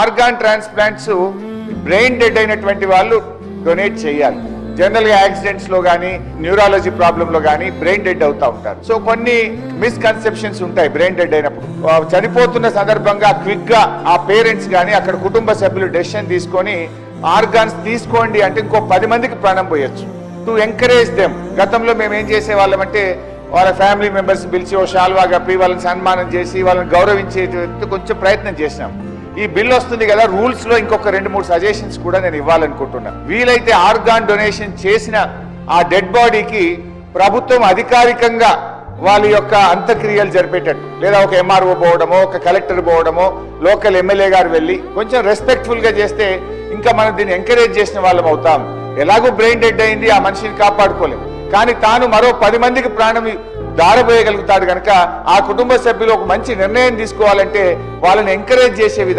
Organ transplants brain dead అయినటువంటి వాళ్ళు donate చేయాలి. జనరల్గా యాక్సిడెంట్స్లో కానీ న్యూరాలజీ ప్రాబ్లమ్లో కానీ బ్రెయిన్ డెడ్ అవుతా ఉంటారు. సో కొన్ని మిస్కన్సెప్షన్స్ ఉంటాయి బ్రెయిన్ డెడ్ అయినప్పుడు. చనిపోతున్న సందర్భంగా క్విక్గా ఆ పేరెంట్స్ కానీ అక్కడ కుటుంబ సభ్యులు డెసిషన్ తీసుకొని ఆర్గాన్స్ తీసుకోండి అంటే ఇంకో పది మందికి ప్రాణం పోయొచ్చు. టు ఎంకరేజ్ దెమ్ గతంలో మేము ఏం చేసే వాళ్ళమంటే వాళ్ళ ఫ్యామిలీ మెంబర్స్ పిలిచి ఓ షాల్వా కప్పి వాళ్ళని సన్మానం చేసి వాళ్ళని గౌరవించే కొంచెం ప్రయత్నం చేసినాం. ఈ బిల్ వస్తుంది కదా రూల్స్లో ఇంకొక రెండు మూడు సజెషన్స్ కూడా నేను ఇవ్వాలనుకుంటున్నా. వీలైతే ఆర్గాన్ డొనేషన్ చేసిన ఆ డెడ్ బాడీకి ప్రభుత్వం అధికారికంగా వాళ్ళ యొక్క అంత్యక్రియలు జరిపేటట్టు. లేదా ఒక ఎంఆర్ఓ పోవడమో ఒక కలెక్టర్ పోవడమో లోకల్ ఎమ్మెల్యే గారు వెళ్ళి కొంచెం రెస్పెక్ట్ఫుల్గా చేస్తే ఇంకా మనం దీన్ని ఎంకరేజ్ చేసిన వాళ్ళం అవుతాం. ఎలాగో బ్రెయిన్ డెడ్ అయింది ఆ మనిషిని కాపాడుకోలేదు కానీ తాను మరో పది మందికి ప్రాణం దారబోయగలుగుతాడు కనుక ఆ కుటుంబ సభ్యులు ఒక మంచి నిర్ణయం తీసుకోవాలంటే వాళ్ళని ఎంకరేజ్ చేసే విధంగా